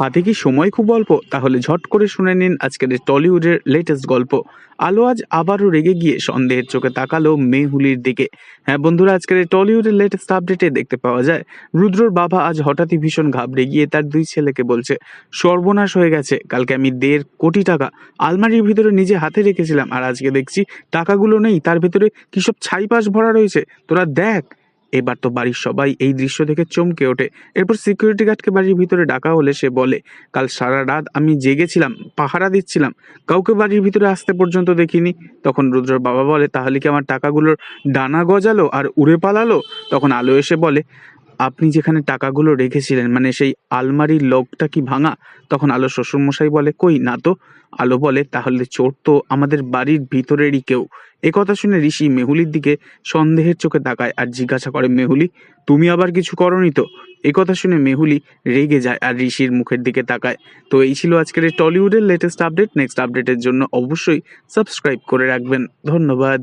হাতে কি সময় খুব অল্প? তাহলে ঝট করে শুনে নিন আজকের টলিউডের লেটেস্ট গল্প। আলো আজ আবারও রেগে গিয়ে সন্দেহের চোখে তাকালো মেহুলির দিকে। হ্যাঁ বন্ধুরা, আজকের টলিউডের লেটেস্ট আপডেটে দেখতে পাওয়া যায়, রুদ্রর বাবা আজ হঠাৎই ভীষণ ঘাবড়ে গিয়ে তার দুই ছেলেকে বলছে, সর্বনাশ হয়ে গেছে, কালকে আমি দেড় কোটি টাকা আলমারির ভিতরে নিজে হাতে রেখেছিলাম, আর আজকে দেখছি টাকাগুলো নেই, তার ভিতরে কি সব ছাইপাশ ভরা রয়েছে? তোরা দেখ। এবার তো বাড়ির সবাই এই দৃশ্য দেখে চমকে ওঠে। এরপর সিকিউরিটি গার্ডকে বাড়ির ভিতরে ডাকা হলে সে বলে, কাল সারা রাত আমি জেগেছিলাম, পাহারা দিচ্ছিলাম। কাউকে বাড়ির ভিতরে আসতে পর্যন্ত দেখিনি। তখন রুদ্রর বাবা বলে, তাহলে কি আমার টাকাগুলোর ডানা গজালো আর উড়ে পালালো? তখন আলো এসে বলে আপনি যেখানে টাকাগুলো রেখেছিলেন মানে সেই আলমারির লকটা কি ভাঙা? তখন আলো শ্বশুরমশাই বলে, কই না তো? আলো বলে, তাহলে চোর তো আমাদের বাড়ির ভিতরেরই কেউ। এ কথা শুনে ঋষি মেহুলির দিকে সন্দেহের চোখে তাকায় আর জিজ্ঞাসা করে, মেহুলি, তুমি আবার কিছু করনি তো? এ কথা শুনে মেহুলি রেগে যায় আর ঋষির মুখের দিকে তাকায়। তো এই ছিল আজকের টলিউডের লেটেস্ট আপডেট নেক্সট আপডেটের জন্য অবশ্যই সাবস্ক্রাইব করে রাখবেন। ধন্যবাদ।